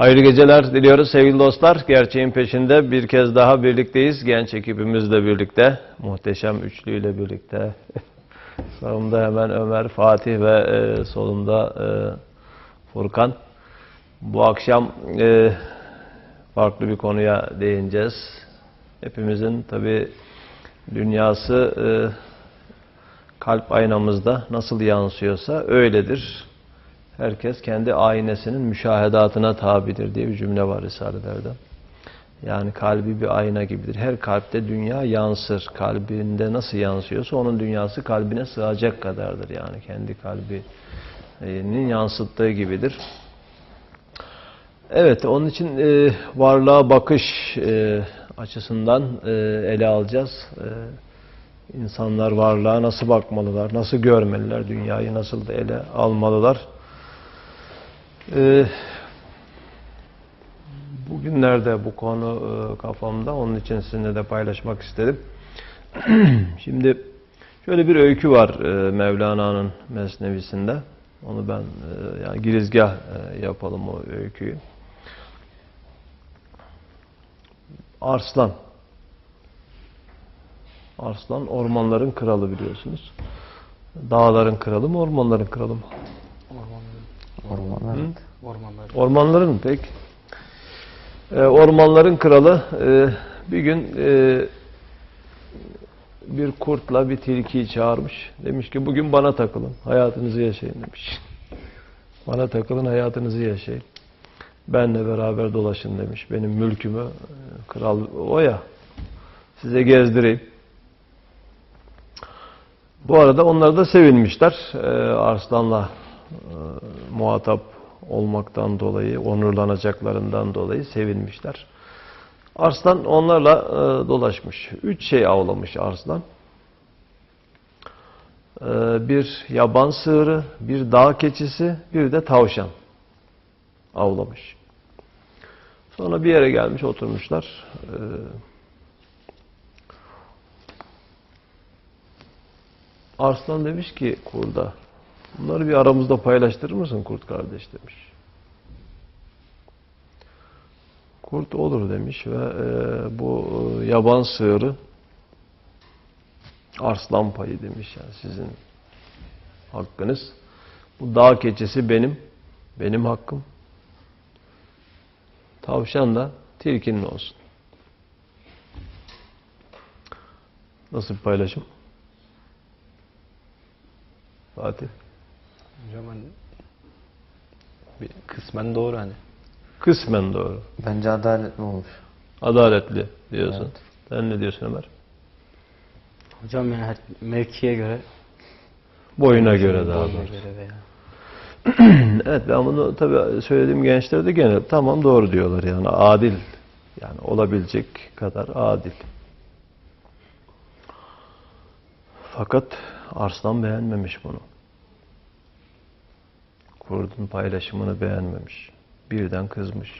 Hayırlı geceler diliyoruz sevgili dostlar. Gerçeğin peşinde bir kez daha birlikteyiz. Genç ekibimizle birlikte, muhteşem üçlüyle birlikte. Sağımda hemen Ömer, Fatih ve e, solumda e, Furkan. Bu akşam e, farklı bir konuya değineceğiz. Hepimizin tabi dünyası e, kalp aynamızda nasıl yansıyorsa öyledir. Herkes kendi aynesinin müşahedatına tabidir diye bir cümle var Risaleler'de. Yani kalbi bir ayna gibidir. Her kalpte dünya yansır. Kalbinde nasıl yansıyorsa onun dünyası kalbine sığacak kadardır. Yani kendi kalbinin yansıttığı gibidir. Evet, onun için e, varlığa bakış e, açısından e, ele alacağız. E, insanlar varlığa nasıl bakmalılar, nasıl görmeliler, dünyayı nasıl da ele almalılar. Ee, bugünlerde bu konu e, kafamda, onun için sizinle de paylaşmak istedim. Şimdi şöyle bir öykü var e, Mevlana'nın Mesnevisinde. Onu ben e, yani girizgah e, yapalım o öyküyü. Arslan. Arslan ormanların kralı biliyorsunuz. Dağların kralı mı, ormanların kralı mı? Ormanlar. Hı? Ormanlar. Ormanların pek. Ee, ormanların kralı e, bir gün e, bir kurtla bir tilkiyi çağırmış. Demiş ki bugün bana takılın, hayatınızı yaşayın demiş. Bana takılın, hayatınızı yaşayın. Benle beraber dolaşın demiş. Benim mülkümü, e, kral o ya, size gezdireyim. Bu arada onlar da sevinmişler. Ee, Arslan'la e, muhatap olmaktan dolayı, onurlanacaklarından dolayı sevinmişler. Arslan onlarla e, dolaşmış. Üç şey avlamış Arslan. E, bir yaban sığırı, bir dağ keçisi, bir de tavşan avlamış. Sonra bir yere gelmiş oturmuşlar. E, Arslan demiş ki kurda, bunları bir aramızda paylaştırır mısın kurt kardeş demiş. Kurt olur demiş ve e, bu e, yaban sığırı arslan payı demiş yani sizin hakkınız. Bu dağ keçisi benim, benim hakkım. Tavşan da tilkinin olsun. Nasıl bir paylaşım? Fatih. Hocam hani bir kısmen doğru hani. Kısmen doğru. Bence adaletli olmuş. Adaletli diyorsun. Evet. Sen ne diyorsun Ömer? Hocam yani her mevkiye göre Boyuna göre daha boyuna doğrusu. göre veya evet ben bunu tabii söylediğim gençlere de gene tamam doğru diyorlar yani adil. Yani olabilecek kadar adil. Fakat Arslan beğenmemiş bunu. Kurdun paylaşımını beğenmemiş. Birden kızmış.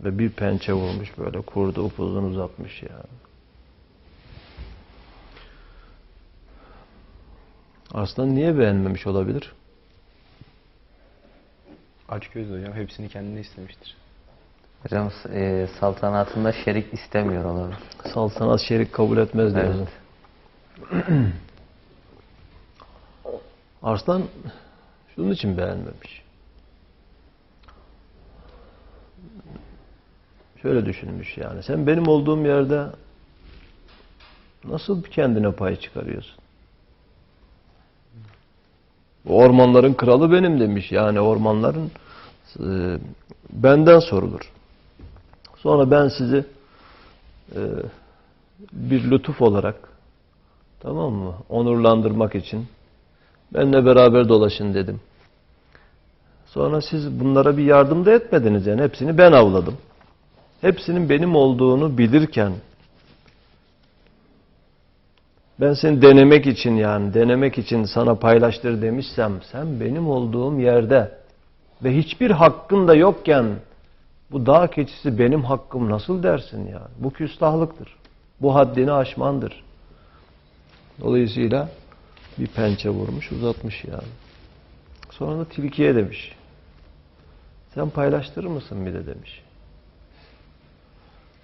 Ve bir pençe vurmuş böyle kurdu upuzun uzatmış yani. Arslan niye beğenmemiş olabilir? aç göz hocam hepsini kendine istemiştir. Hocam e, saltanatında şerik istemiyor olabilir. Saltanat şerik kabul etmez diyorsun. Arslan şunun için beğenmemiş. Şöyle düşünmüş yani. Sen benim olduğum yerde nasıl kendine pay çıkarıyorsun? Ormanların kralı benim demiş. Yani ormanların e, benden sorulur. Sonra ben sizi e, bir lütuf olarak tamam mı? Onurlandırmak için benimle beraber dolaşın dedim. Sonra siz bunlara bir yardım da etmediniz yani hepsini ben avladım. Hepsinin benim olduğunu bilirken ben seni denemek için yani denemek için sana paylaştır demişsem sen benim olduğum yerde ve hiçbir hakkın da yokken bu dağ keçisi benim hakkım nasıl dersin yani? Bu küstahlıktır. Bu haddini aşmandır. Dolayısıyla bir pençe vurmuş uzatmış yani. Sonra da tilkiye demiş. Sen paylaştırır mısın bir de demiş.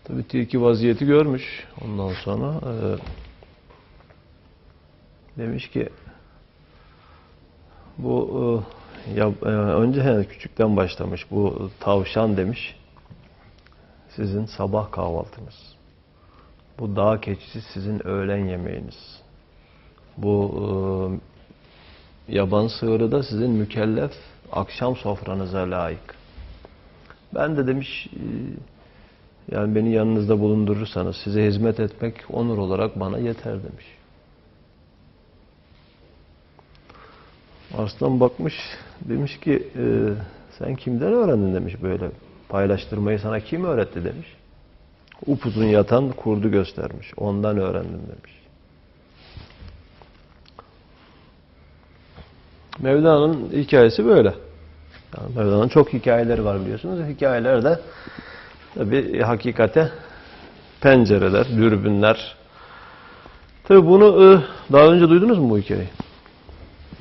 Tabii tilki vaziyeti görmüş. Ondan sonra e, demiş ki bu e, ya e, önce he, küçükten başlamış. Bu tavşan demiş. Sizin sabah kahvaltınız. Bu dağ keçisi sizin öğlen yemeğiniz. Bu e, yaban sığırı da sizin mükellef akşam sofranıza layık. Ben de demiş e, yani beni yanınızda bulundurursanız size hizmet etmek onur olarak bana yeter demiş. Arslan bakmış demiş ki e, sen kimden öğrendin demiş böyle paylaştırmayı sana kim öğretti demiş. Upuzun yatan kurdu göstermiş. Ondan öğrendim demiş. Mevlana'nın hikayesi böyle. Yani Mevlana'nın çok hikayeleri var biliyorsunuz. Hikayeler de tabi hakikate pencereler, dürbünler. Tabi bunu e, daha önce duydunuz mu bu hikayeyi?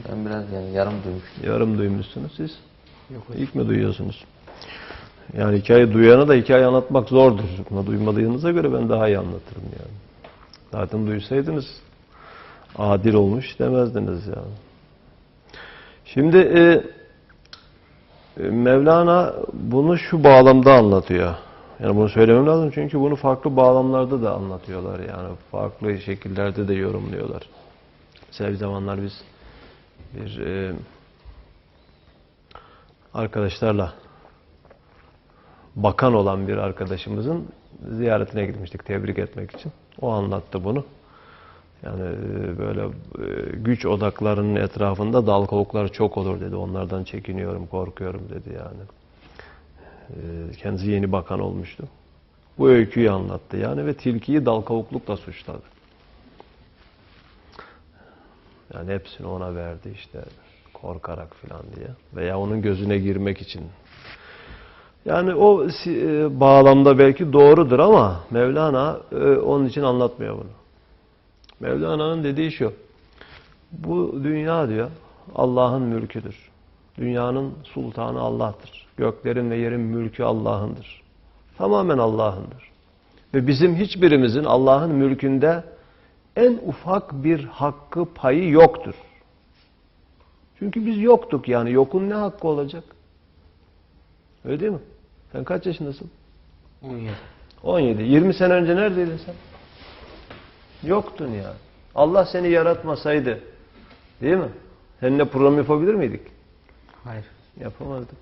Ben biraz yani yarım duymuştum. Yarım duymuşsunuz siz. Yok İlk mi duyuyorsunuz? Yani hikaye duyana da hikaye anlatmak zordur. Ama duymadığınıza göre ben daha iyi anlatırım yani. Zaten duysaydınız adil olmuş demezdiniz yani. Şimdi e, Mevlana bunu şu bağlamda anlatıyor. Yani bunu söylemem lazım çünkü bunu farklı bağlamlarda da anlatıyorlar yani. Farklı şekillerde de yorumluyorlar. Mesela bir zamanlar biz bir e, arkadaşlarla bakan olan bir arkadaşımızın ziyaretine gitmiştik tebrik etmek için. O anlattı bunu. Yani e, böyle e, güç odaklarının etrafında dal kovuklar çok olur dedi. Onlardan çekiniyorum, korkuyorum dedi yani. E, Kendisi yeni bakan olmuştu. Bu öyküyü anlattı yani ve tilkiyi dal kavuklukla suçladı. Yani hepsini ona verdi işte korkarak filan diye. Veya onun gözüne girmek için. Yani o bağlamda belki doğrudur ama Mevlana onun için anlatmıyor bunu. Mevlana'nın dediği şu. Bu dünya diyor Allah'ın mülküdür. Dünyanın sultanı Allah'tır. Göklerin ve yerin mülkü Allah'ındır. Tamamen Allah'ındır. Ve bizim hiçbirimizin Allah'ın mülkünde en ufak bir hakkı payı yoktur. Çünkü biz yoktuk yani. Yokun ne hakkı olacak? Öyle değil mi? Sen kaç yaşındasın? 17. 17. 20 sene önce neredeydin sen? Yoktun ya. Allah seni yaratmasaydı, değil mi? Seninle program yapabilir miydik? Hayır. Yapamazdık.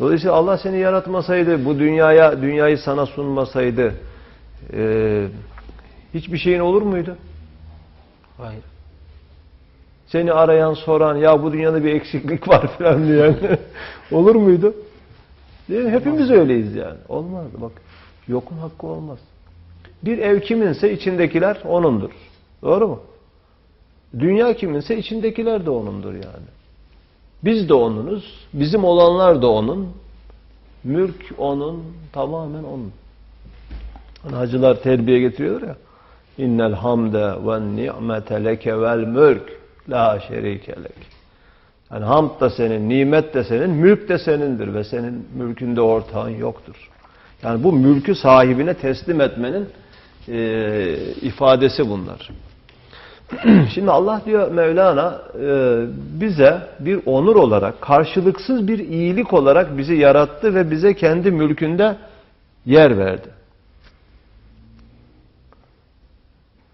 Dolayısıyla Allah seni yaratmasaydı, bu dünyaya dünyayı sana sunmasaydı, eee, hiçbir şeyin olur muydu? Hayır. Seni arayan, soran, ya bu dünyada bir eksiklik var falan diyen olur muydu? Değil mi? Hepimiz öyleyiz yani. Olmazdı. Bak, yokun hakkı olmaz. Bir ev kiminse içindekiler onundur. Doğru mu? Dünya kiminse içindekiler de onundur yani. Biz de onunuz, bizim olanlar da onun, mülk onun, tamamen onun. Hani hacılar terbiye getiriyorlar ya. İnnel hamde ve ni'mete leke vel mülk la şerike lek. Yani hamd da senin, nimet de senin, mülk de senindir ve senin mülkünde ortağın yoktur. Yani bu mülkü sahibine teslim etmenin e, ifadesi bunlar. Şimdi Allah diyor Mevlana e, bize bir onur olarak, karşılıksız bir iyilik olarak bizi yarattı ve bize kendi mülkünde yer verdi.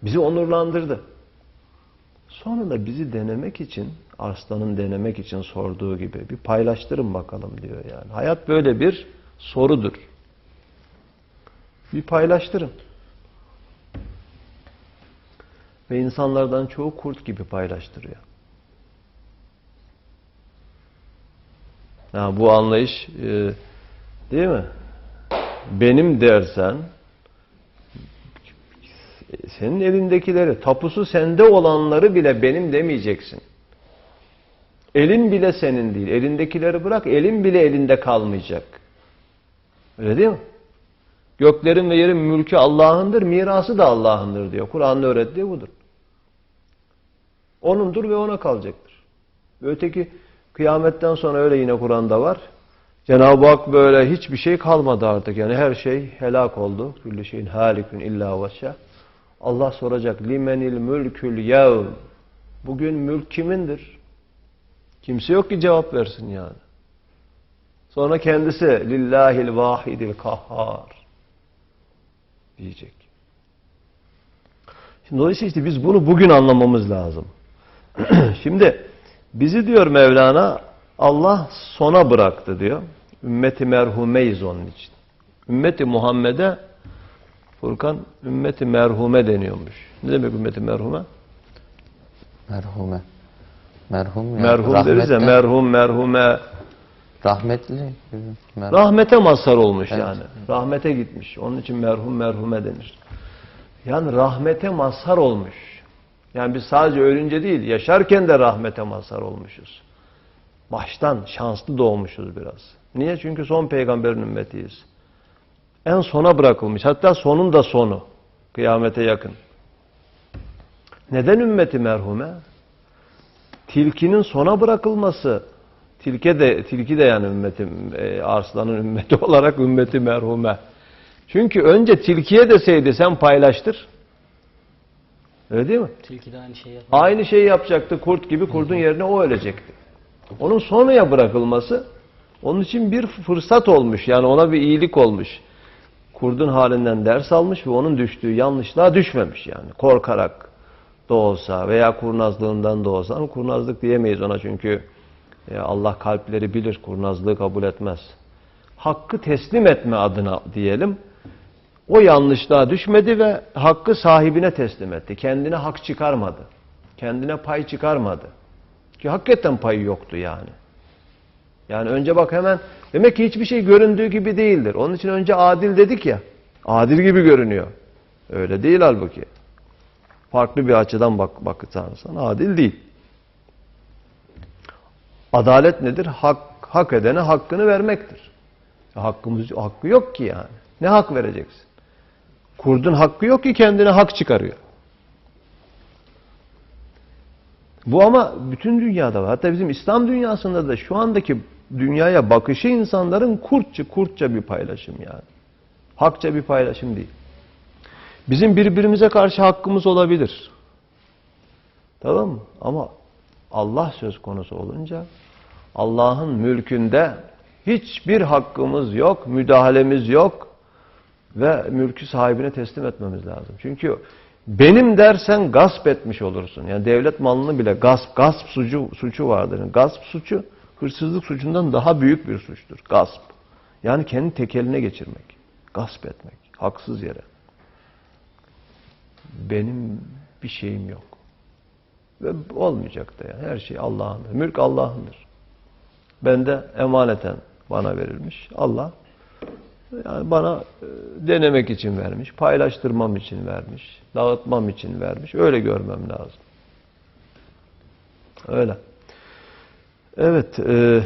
Bizi onurlandırdı. Sonra da bizi denemek için, arslanın denemek için sorduğu gibi bir paylaştırın bakalım diyor yani. Hayat böyle bir sorudur. Bir paylaştırın. Ve insanlardan çoğu kurt gibi paylaştırıyor. Ha, bu anlayış e, değil mi? Benim dersen senin elindekileri, tapusu sende olanları bile benim demeyeceksin. Elin bile senin değil. Elindekileri bırak, elin bile elinde kalmayacak. Öyle değil mi? Göklerin ve yerin mülkü Allah'ındır, mirası da Allah'ındır diyor. Kur'an'ın öğrettiği budur. Onundur ve ona kalacaktır. Öteki kıyametten sonra öyle yine Kur'an'da var. Cenab-ı Hak böyle hiçbir şey kalmadı artık. Yani her şey helak oldu. Kulli şeyin halikun illa veşe. Allah soracak. Limenil mülkül yevm. Bugün mülk kimindir? Kimse yok ki cevap versin yani. Sonra kendisi lillahil vahidil kahhar diyecek. Şimdi dolayısıyla işte biz bunu bugün anlamamız lazım. Şimdi bizi diyor Mevlana Allah sona bıraktı diyor. Ümmeti merhumeyiz onun için. Ümmeti Muhammed'e Furkan ümmeti merhume deniyormuş. Ne demek ümmeti merhume? Merhume. Merhum ya. Merhum deriz ya merhum merhume Rahmetli. gibi. Mer- rahmete mazhar olmuş Evet. yani. Rahmete gitmiş. Onun için merhum merhume denir. Yani rahmete mazhar olmuş. Yani biz sadece ölünce değil, yaşarken de rahmete mazhar olmuşuz. Baştan şanslı doğmuşuz biraz. Niye? Çünkü son peygamberin ümmetiyiz. En sona bırakılmış. Hatta sonun da sonu. Kıyamete yakın. Neden ümmeti merhume? Tilkinin sona bırakılması. Tilke de tilki de yani ümmeti e, arslanın ümmeti olarak ümmeti merhume. Çünkü önce tilkiye deseydi sen paylaştır. Öyle değil mi? Tilki de aynı şeyi yapar. Aynı şeyi yapacaktı kurt gibi kurdun yerine o ölecekti. Onun sonraya bırakılması onun için bir fırsat olmuş. Yani ona bir iyilik olmuş. Kurdun halinden ders almış ve onun düştüğü yanlışlığa düşmemiş yani. Korkarak da olsa veya kurnazlığından da olsa. Ama kurnazlık diyemeyiz ona çünkü e, Allah kalpleri bilir. Kurnazlığı kabul etmez. Hakkı teslim etme adına diyelim. O yanlışlığa düşmedi ve hakkı sahibine teslim etti. Kendine hak çıkarmadı. Kendine pay çıkarmadı. Ki hakikaten payı yoktu yani. Yani önce bak hemen demek ki hiçbir şey göründüğü gibi değildir. Onun için önce adil dedik ya. Adil gibi görünüyor. Öyle değil halbuki. Farklı bir açıdan bak bakırsan adil değil. Adalet nedir? Hak, hak edene hakkını vermektir. Hakkımız hakkı yok ki yani. Ne hak vereceksin? Kurdun hakkı yok ki kendine hak çıkarıyor. Bu ama bütün dünyada var. Hatta bizim İslam dünyasında da şu andaki dünyaya bakışı insanların kurtça kurtça bir paylaşım yani. Hakça bir paylaşım değil. Bizim birbirimize karşı hakkımız olabilir. Tamam mı? Ama Allah söz konusu olunca Allah'ın mülkünde hiçbir hakkımız yok, müdahalemiz yok ve mülkü sahibine teslim etmemiz lazım. Çünkü benim dersen gasp etmiş olursun. Yani devlet malını bile gasp, gasp suçu, suçu vardır. Yani gasp suçu hırsızlık suçundan daha büyük bir suçtur. Gasp. Yani kendi tekeline geçirmek. Gasp etmek. Haksız yere. Benim bir şeyim yok. Ve olmayacak da yani. Her şey Allah'ındır. Mülk Allah'ındır. Ben de emaneten bana verilmiş. Allah yani bana e, denemek için vermiş, paylaştırmam için vermiş, dağıtmam için vermiş. Öyle görmem lazım. Öyle. Evet. e,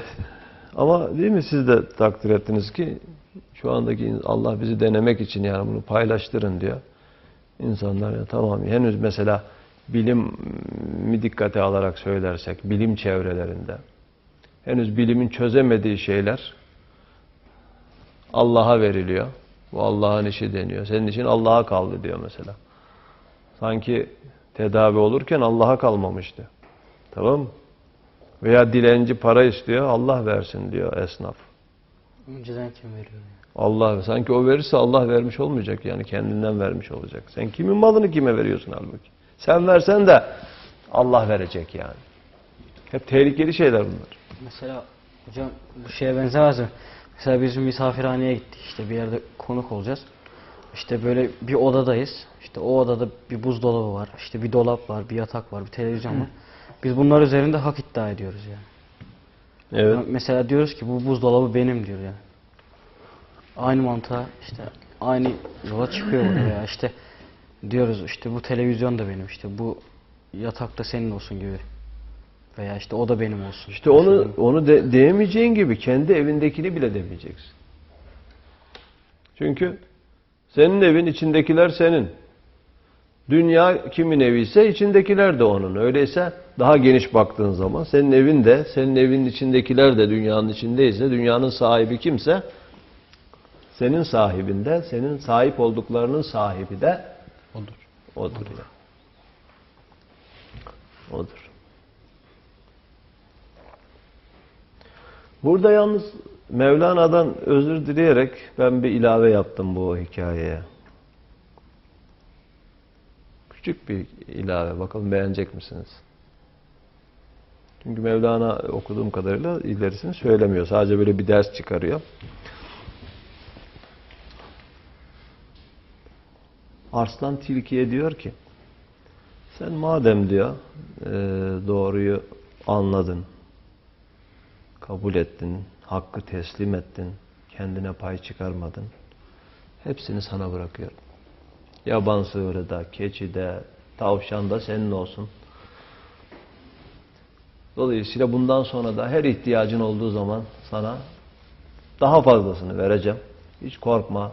ama değil mi siz de takdir ettiniz ki şu andaki Allah bizi denemek için yani bunu paylaştırın diyor. İnsanlar ya tamam henüz mesela bilim mi dikkate alarak söylersek bilim çevrelerinde henüz bilimin çözemediği şeyler Allah'a veriliyor. Bu Allah'ın işi deniyor. Senin için Allah'a kaldı diyor mesela. Sanki tedavi olurken Allah'a kalmamıştı. Tamam mı? Veya dilenci para istiyor, Allah versin diyor esnaf. Önceden kim veriyor? Allah sanki o verirse Allah vermiş olmayacak yani kendinden vermiş olacak. Sen kimin malını kime veriyorsun halbuki? Sen versen de Allah verecek yani. Hep tehlikeli şeyler bunlar. Mesela hocam bu şeye benzemez mi? Mesela biz misafirhaneye gittik işte bir yerde konuk olacağız. İşte böyle bir odadayız. İşte o odada bir buzdolabı var. işte bir dolap var, bir yatak var, bir televizyon var. Biz bunlar üzerinde hak iddia ediyoruz yani. Evet. Mesela diyoruz ki bu buzdolabı benim diyor yani. Aynı mantığa işte aynı yola çıkıyor burada ya işte diyoruz işte bu televizyon da benim işte bu yatak da senin olsun gibi. Veya işte o da benim olsun. İşte onu onu de, diyemeyeceğin gibi kendi evindekini bile demeyeceksin. Çünkü senin evin içindekiler senin. Dünya kimin evi ise içindekiler de onun. Öyleyse daha geniş baktığın zaman senin evin de, senin evinin içindekiler de dünyanın içindeyse, dünyanın sahibi kimse senin sahibinde, senin sahip olduklarının sahibi de Odur. odur ya. Odur. Burada yalnız Mevlana'dan özür dileyerek ben bir ilave yaptım bu hikayeye. Küçük bir ilave. Bakalım beğenecek misiniz? Çünkü Mevlana okuduğum kadarıyla ilerisini söylemiyor. Sadece böyle bir ders çıkarıyor. Arslan tilkiye diyor ki sen madem diyor e, doğruyu anladın, kabul ettin, hakkı teslim ettin, kendine pay çıkarmadın. Hepsini sana bırakıyorum. Yaban sığırı da, keçi de, tavşan da senin olsun. Dolayısıyla bundan sonra da her ihtiyacın olduğu zaman sana daha fazlasını vereceğim. Hiç korkma,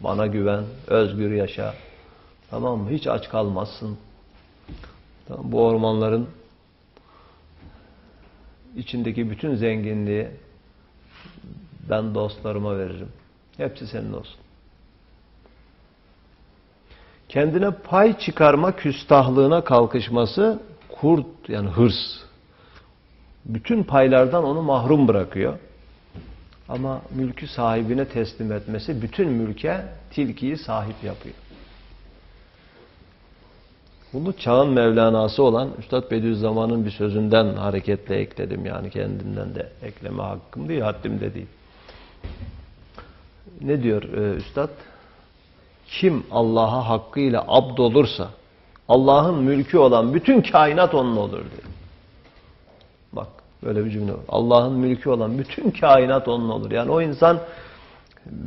bana güven, özgür yaşa. Tamam mı? Hiç aç kalmazsın. Tamam, bu ormanların içindeki bütün zenginliği ben dostlarıma veririm. Hepsi senin olsun. Kendine pay çıkarma küstahlığına kalkışması kurt yani hırs. Bütün paylardan onu mahrum bırakıyor. Ama mülkü sahibine teslim etmesi bütün mülke tilkiyi sahip yapıyor. Bunu çağın Mevlana'sı olan Üstad Bediüzzaman'ın bir sözünden hareketle ekledim. Yani kendinden de ekleme hakkım değil, haddim de değil. Ne diyor e, Üstad? Kim Allah'a hakkıyla abd olursa Allah'ın mülkü olan bütün kainat onun olur diyor. Bak böyle bir cümle var. Allah'ın mülkü olan bütün kainat onun olur. Yani o insan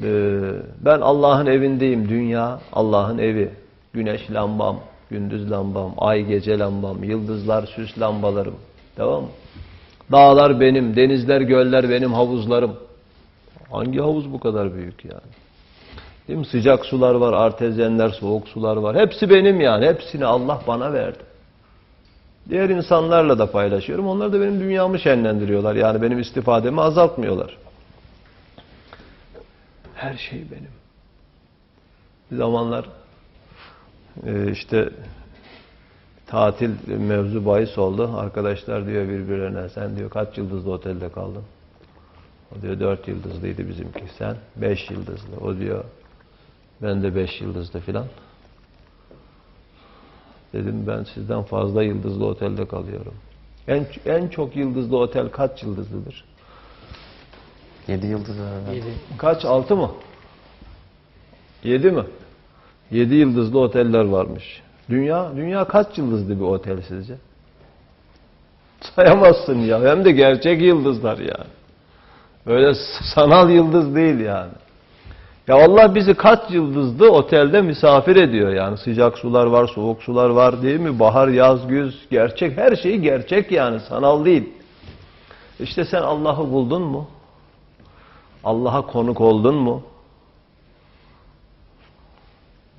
e, ben Allah'ın evindeyim. Dünya Allah'ın evi. Güneş lambam, gündüz lambam, ay gece lambam, yıldızlar süs lambalarım. Tamam mı? Dağlar benim, denizler, göller benim havuzlarım. Hangi havuz bu kadar büyük yani? Değil mi? Sıcak sular var, artezyenler, soğuk sular var. Hepsi benim yani. Hepsini Allah bana verdi. Diğer insanlarla da paylaşıyorum. Onlar da benim dünyamı şenlendiriyorlar. Yani benim istifademi azaltmıyorlar. Her şey benim. Bir zamanlar e, işte tatil mevzu bahis oldu. Arkadaşlar diyor birbirlerine sen diyor kaç yıldızlı otelde kaldın? O diyor dört yıldızlıydı bizimki. Sen beş yıldızlı. O diyor ben de beş yıldızlı filan. Dedim ben sizden fazla yıldızlı otelde kalıyorum. En, en çok yıldızlı otel kaç yıldızlıdır? 7 yıldız var. herhalde. Yedi. Kaç? Altı mı? Yedi mi? Yedi yıldızlı oteller varmış. Dünya dünya kaç yıldızlı bir otel sizce? Sayamazsın ya. Hem de gerçek yıldızlar yani. Böyle sanal yıldız değil yani. Ya Allah bizi kaç yıldızlı otelde misafir ediyor yani. Sıcak sular var, soğuk sular var değil mi? Bahar, yaz, güz, gerçek. Her şeyi gerçek yani. Sanal değil. İşte sen Allah'ı buldun mu? Allah'a konuk oldun mu?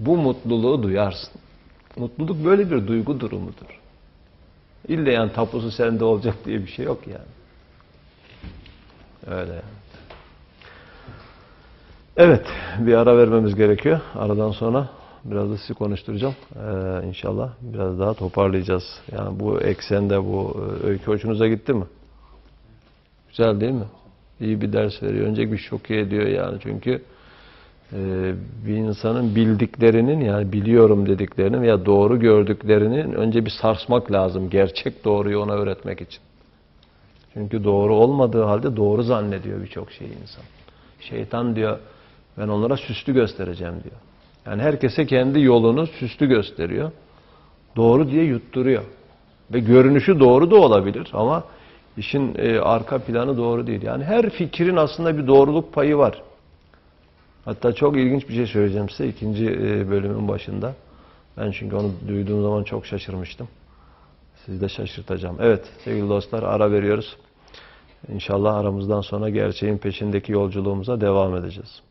Bu mutluluğu duyarsın. Mutluluk böyle bir duygu durumudur. İlle yani tapusu sende olacak diye bir şey yok yani. Öyle. Evet, bir ara vermemiz gerekiyor. Aradan sonra biraz da sizi konuşturacağım. Ee, inşallah biraz daha toparlayacağız. Yani bu eksende bu e, öykü hoşunuza gitti mi? Güzel değil mi? İyi bir ders veriyor. Önce bir şok ediyor yani çünkü bir insanın bildiklerinin yani biliyorum dediklerinin veya doğru gördüklerinin önce bir sarsmak lazım. Gerçek doğruyu ona öğretmek için. Çünkü doğru olmadığı halde doğru zannediyor birçok şeyi insan. Şeytan diyor ben onlara süslü göstereceğim diyor. Yani herkese kendi yolunu süslü gösteriyor. Doğru diye yutturuyor. Ve görünüşü doğru da olabilir ama işin e, arka planı doğru değil. Yani her fikrin aslında bir doğruluk payı var. Hatta çok ilginç bir şey söyleyeceğim size ikinci e, bölümün başında. Ben çünkü onu duyduğum zaman çok şaşırmıştım. Sizi de şaşırtacağım. Evet sevgili dostlar ara veriyoruz. İnşallah aramızdan sonra gerçeğin peşindeki yolculuğumuza devam edeceğiz.